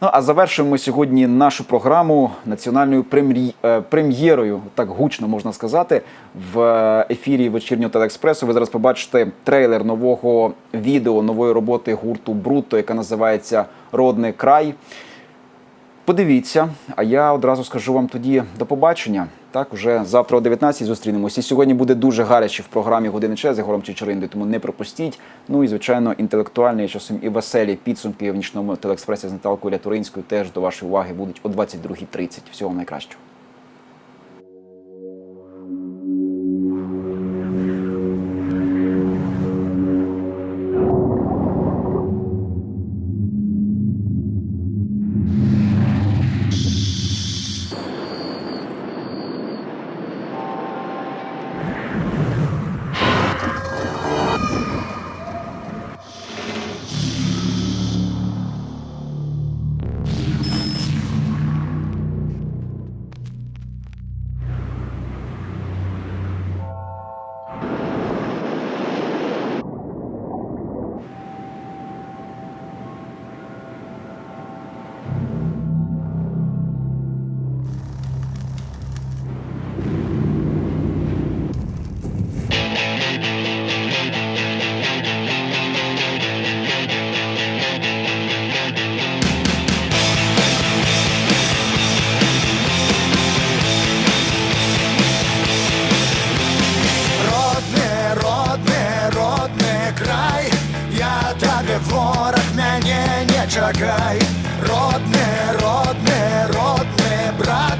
Ну а завершуємо сьогодні нашу програму національною е, прем'єрою, так гучно можна сказати, в е, ефірі вечірнього телеекспресу. Ви зараз побачите трейлер нового відео, нової роботи гурту Бруто, яка називається Родний край. Подивіться, а я одразу скажу вам тоді до побачення. Так, уже завтра о 19 зустрінемось. І сьогодні буде дуже гаряче в програмі Години Че з Єгором Чичеринди, тому не пропустіть. Ну і звичайно, інтелектуальні часом і веселі підсумки в нічному телеекспресі з Наталкою Лятуринською теж до вашої уваги будуть о 22.30. Всього найкращого. Не чекай. Родний, родний, родний брат,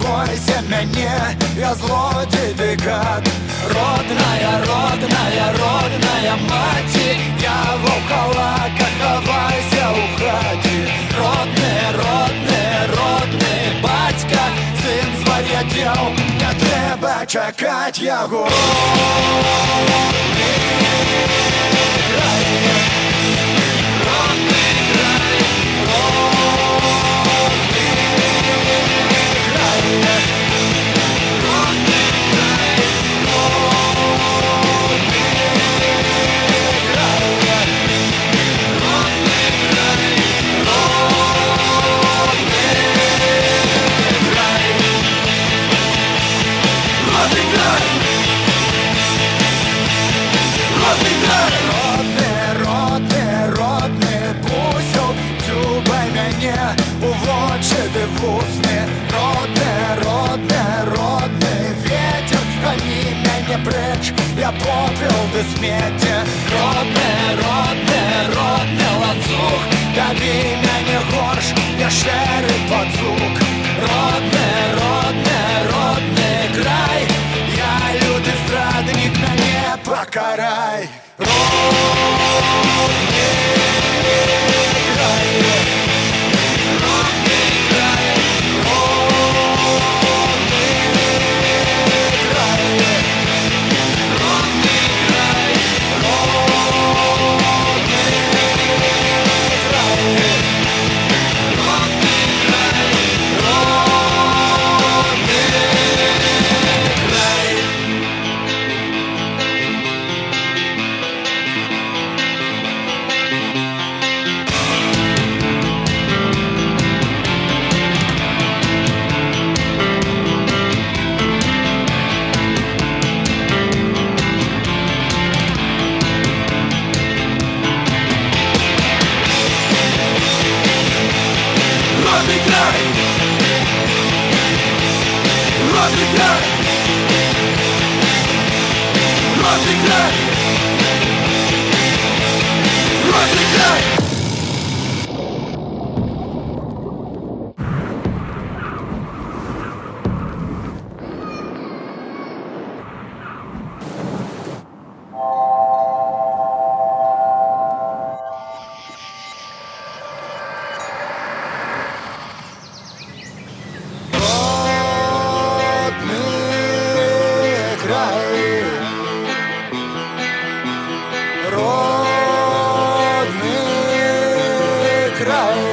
бойся мене, я злодій ти гад. Родная, родная, родная мати, я в околаках ховайся у хаті. Родний, родний, родний батька, син звар'ятів, не треба чекать його. Мене у очі дивусни. Родний, родний, родний ветер, гони мене прочь, я попел до смерти. Родний, родний, родний ланцуг, дави мене горш, я шерит пацук. Родний, родний, родний край, я лютий страдник, мене покарай. Родный край! Родный край! cry.